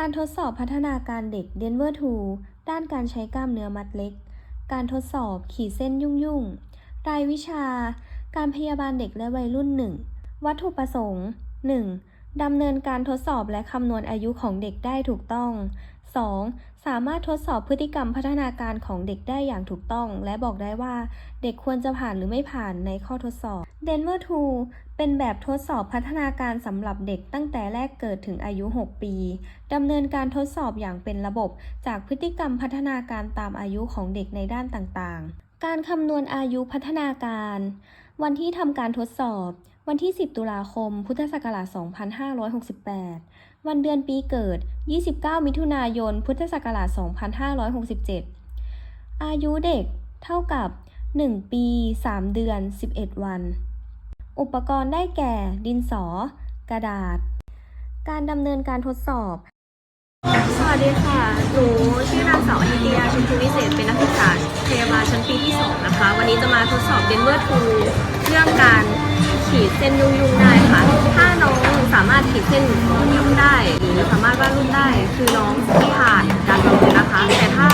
การทดสอบพัฒนาการเด็ก Denver 2 ด้านการใช้กล้ามเนื้อมัดเล็ก การทดสอบขีดเส้นยุ่งยุ่งๆรายวิชา การพยาบาลเด็กและวัยรุ่น 1 วัตถุประสงค์ 1. ดำเนินการทดสอบและคำนวณอายุของเด็กได้ถูกต้อง 2. สามารถทดสอบพฤติกรรมพัฒนาการของเด็กได้อย่างถูกต้อง และบอกได้ว่าเด็กควรจะผ่านหรือไม่ผ่านในข้อทดสอบ Denver 2 เป็นแบบทดสอบพัฒนาการสำหรับเด็กตั้งแต่แรกเกิดถึงอายุ 6 ปี ดำเนินการทดสอบอย่างเป็นระบบ จากพฤติกรรมพัฒนาการตามอายุของเด็กในด้านต่างๆ การคำนวณอายุพัฒนาการ วันที่ทำการทดสอบ วันที่ 10 ตุลาคม พุทธศักราช 2568 วันเดือนปีเกิด 29 มิถุนายน พุทธศักราช 2567 อายุเด็กเท่ากับ 1 ปี 3 เดือน 11 วัน อุปกรณ์ได้แก่ ดินสอ กระดาษ การดำเนินการทดสอบ สวัสดีค่ะ หนูชื่อนางสาวอนิตยาชุมพูวิเศษ เป็นนักศึกษาพยาบาลชั้นปีที่ 2 นะคะ วันนี้จะมาทดสอบเดนเวอร์ทูเรื่องการ ขีดเส้นยุ่งยุ่งๆได้ค่ะ ถ้าน้องสามารถขีดเส้นยุ่งยุ่งๆได้ หรือสามารถวาดรูปได้ คือน้องที่ผ่านการประเมินนะคะ แต่ถ้า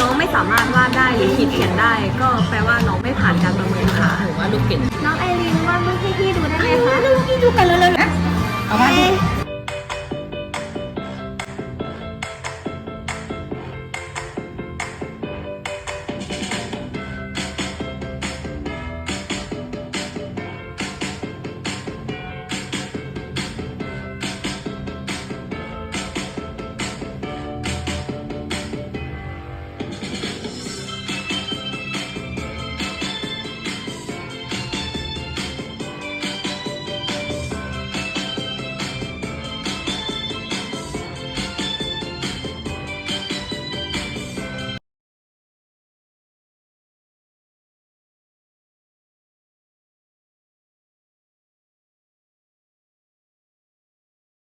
น้องไม่สามารถวาดได้หรือขีดเขียนได้ ก็แปลว่าน้องไม่ผ่านการประเมินค่ะว่าลูกเก่งนองไอรินวาดรูปให้พี่ดูได้ไหมคะพี่ดูกั